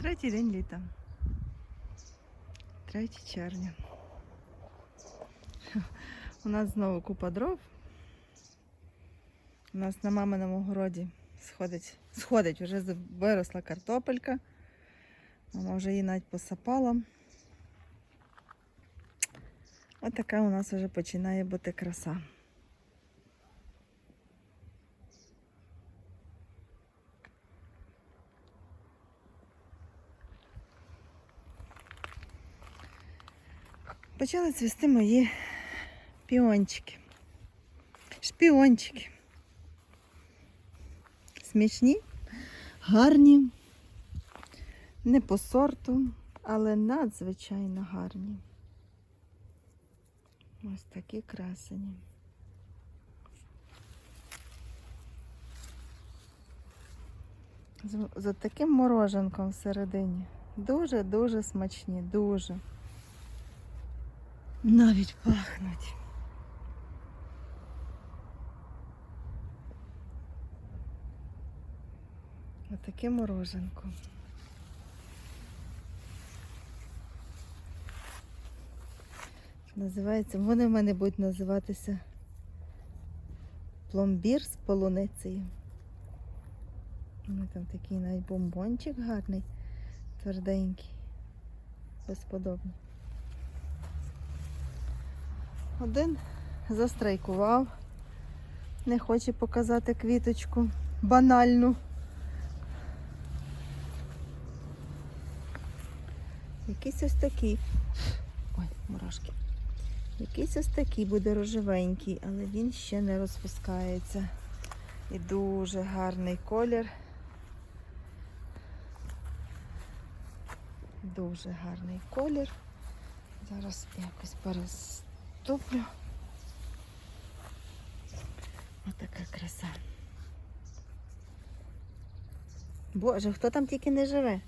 Третій день літа. 3 червня. У нас знову купа дров. У нас на маминому городі сходить, сходить вже виросла картопелька. Мама вже її навіть посапала. Ось така у нас вже починає бути краса. Почали цвісти мої піончики. Шпіончики. Смішні, гарні, не по сорту, але надзвичайно гарні. Ось такі красені. З таким мороженком всередині. Дуже-дуже смачні, дуже. Навіть пахнуть. Отаке мороженко. Називається, вони в мене будуть називатися пломбір з полуницею. Ну, там такий навіть бомбончик гарний, тверденький, безподобний. Один застрайкував, не хоче показати квіточку банальну. Якийсь ось такий. Ой, мурашки. Якийсь ось такий буде рожевенький, але він ще не розпускається. І дуже гарний колір. Дуже гарний колір. Зараз якось переступлю. Отака краса. Боже, хто там тільки не живе?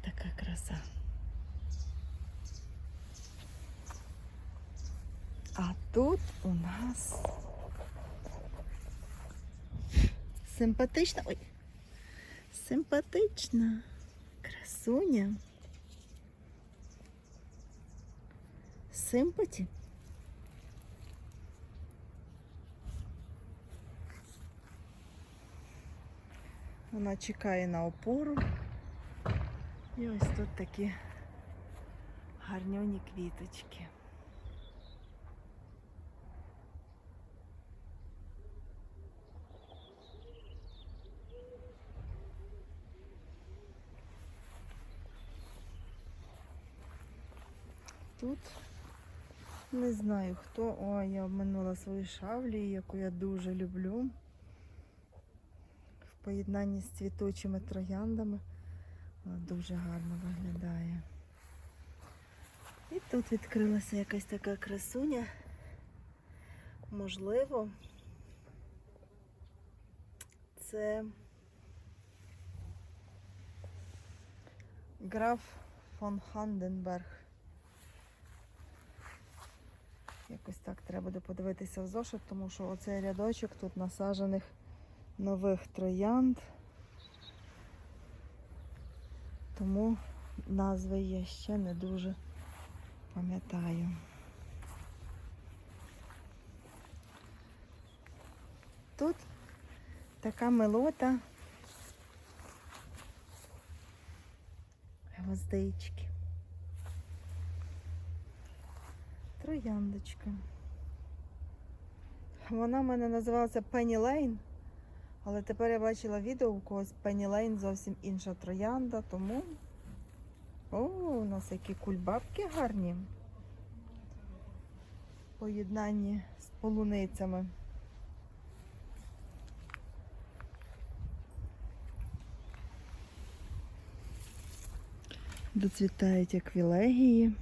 Така краса. А тут у нас симпатична. Ой. Симпатична красуня. Симпаті. Вона чекає на опору. І ось тут такі гарньоні квіточки. Тут не знаю хто. Ой, я обминула свою шавлю, яку я дуже люблю. В поєднанні з цвітучими трояндами. Вона дуже гарно виглядає. І тут відкрилася якась така красуня. Можливо, це граф фон Ханденберг. Якось так треба буде подивитися в зошит, тому що оцей рядочок тут насаджених нових троянд. Тому назви я ще не дуже пам'ятаю. Тут така милота гвоздички. Трояндочка. Вона в мене називалася Пенні Лейн. Але тепер я бачила відео у когось Пенні Лейн зовсім інша троянда, тому. О, у нас які кульбабки гарні. Поєднанні з полуницями. Доцвітають аквілегії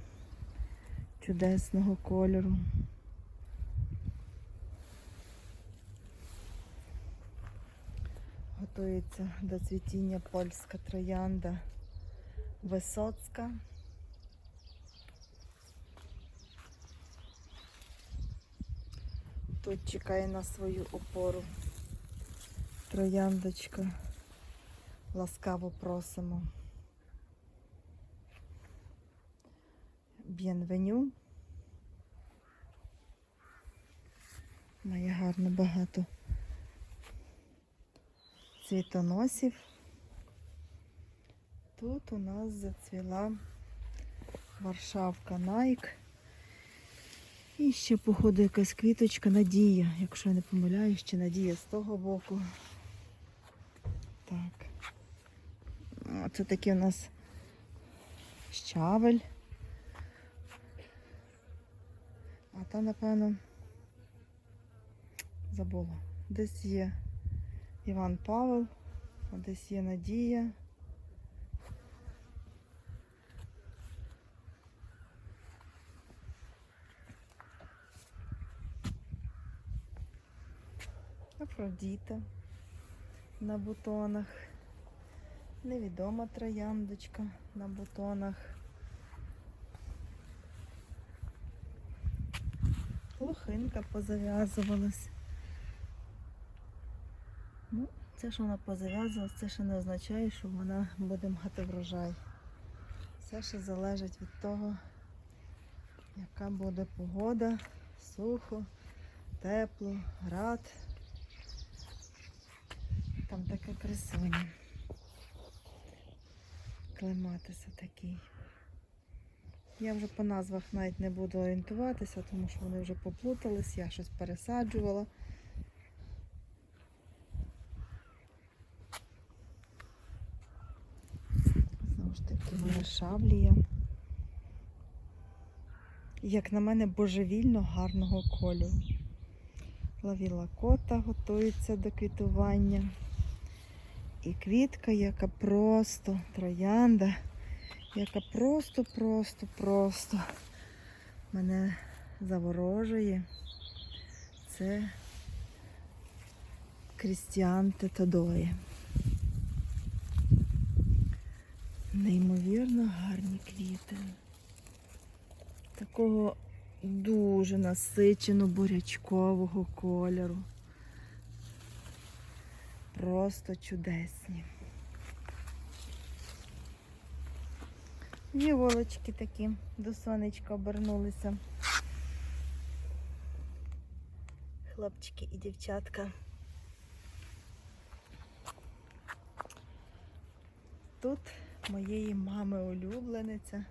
чудесного кольору. Готується до цвітіння польська троянда Висоцька. Тут чекає на свою опору Трояндочка. Ласкаво просимо. Б'єнвеню. Має гарно багато цвітоносів. Тут у нас зацвіла Варшавка Nike. І ще, походу, якась квіточка Надія, якщо я не помиляюсь, чи Надія з того боку. Так. Це такий у нас щавель. А там, напевно, забула. Десь є Іван Павел, а десь є Надія. Афродіта на бутонах. Невідома трояндочка на бутонах. Лохинка позав'язувалась. Ну, це, що вона позав'язувалась, це ще не означає, що вона буде мати врожай. Все ще залежить від того, яка буде погода, сухо, тепло, град. Там така красуня. Клематис такий. Я вже по назвах навіть не буду орієнтуватися, тому що вони вже поплутались, я щось пересаджувала. Знову ж таки, моя шаблія. Як на мене, божевільно гарного кольору. Лавіла кота готується до квітування. І квітка, яка просто троянда, яка просто, просто, просто мене заворожує. Це Крістіан Тетодоє. Неймовірно гарні квіти. Такого дуже насичено бурячкового кольору. Просто чудесні. Віволочки такі до сонечка обернулися. Хлопчики і дівчатка. Тут моєї мами улюблениця.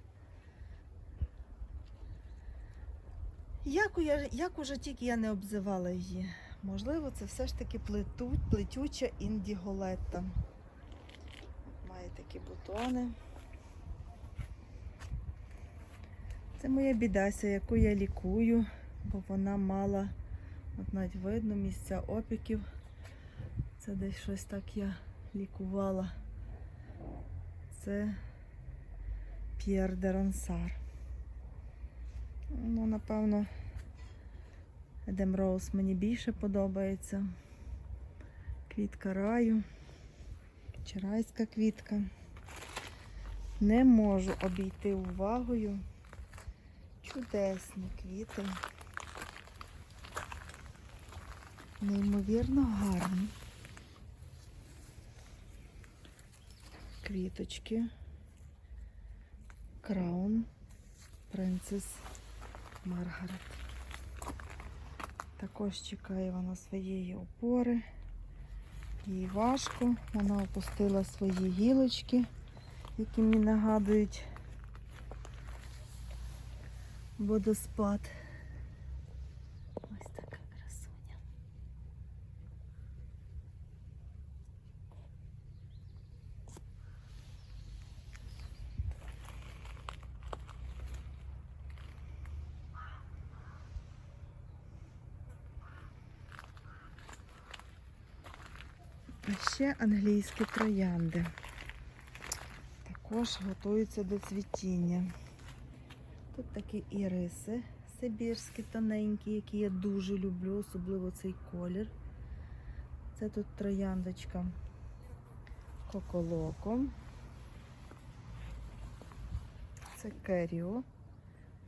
Як, я, як уже тільки я не обзивала її. Можливо, це все ж таки плету, плетюча індіголетта. Має такі бутони. Це моя бідася, яку я лікую, бо вона мала, от навіть видно, місця опіків. Це десь щось так я лікувала. Це П'єр де Ронсар. Ну, напевно, Едем Роуз мені більше подобається. Квітка раю, чи райська квітка. Не можу обійти увагою. Чудесні квіти. Неймовірно гарні. Квіточки. Краун. Принцес Маргарет. Також чекає вона своєї опори. Їй важко. Вона опустила свої гілочки, які мені нагадують водоспад. Ось така красуня. А ще англійські троянди. Також готуються до цвітіння. Тут такі іриси сибірські тоненькі, які я дуже люблю, особливо цей колір. Це тут трояндочка коколоко. Це керіо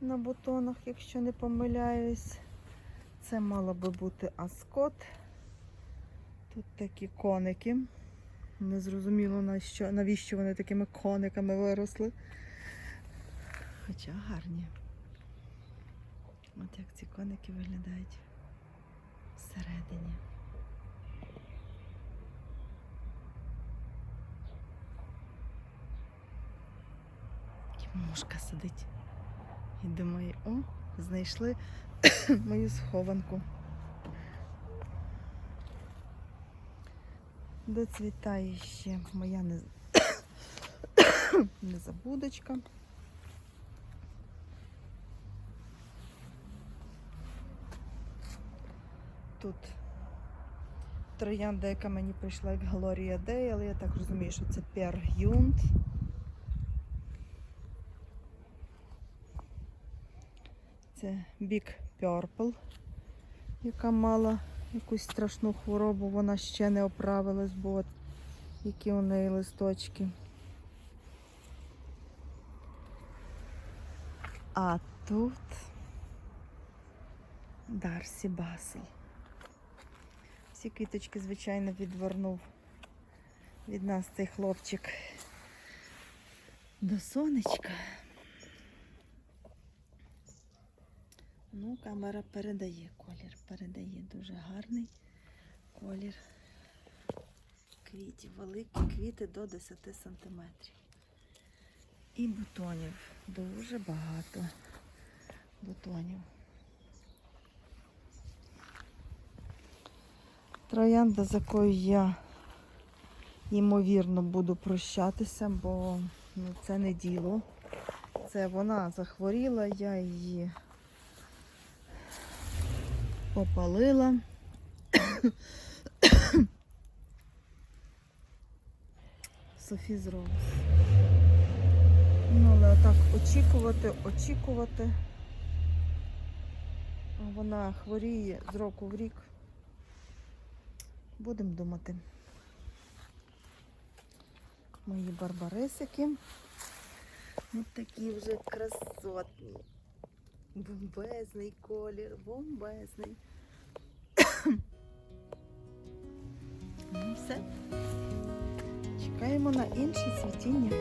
на бутонах, якщо не помиляюсь. Це мало би бути аскот. Тут такі коники. Незрозуміло, навіщо вони такими кониками виросли. Хоча гарні. От як ці коники виглядають всередині. Мушка сидить. І думає, о, знайшли мою схованку. Доцвітає ще моя не... незабудочка. Тут троянда, яка мені прийшла як Глорія Дей, але я так розумію, що це пергюнт. Це Big Purple, яка мала якусь страшну хворобу, вона ще не оправилась, бо от які у неї листочки. А тут Дарсі Басл. Всі квіточки, звичайно, відвернув від нас цей хлопчик до сонечка. Ну, камера передає колір, передає дуже гарний колір квітів. Великі квіти до 10 сантиметрів. І бутонів. Дуже багато бутонів. Троянда, з якою я ймовірно буду прощатися, бо ну, це не діло. Це вона захворіла, я її попалила. Софіз Роуз. Ну, але так очікувати, очікувати. Вона хворіє з року в рік. Будемо думати. Мої барбарисики. Ось такі вже красотні. Бомбезний колір, бомбезний. Ну все. Чекаємо на інше цвітіння.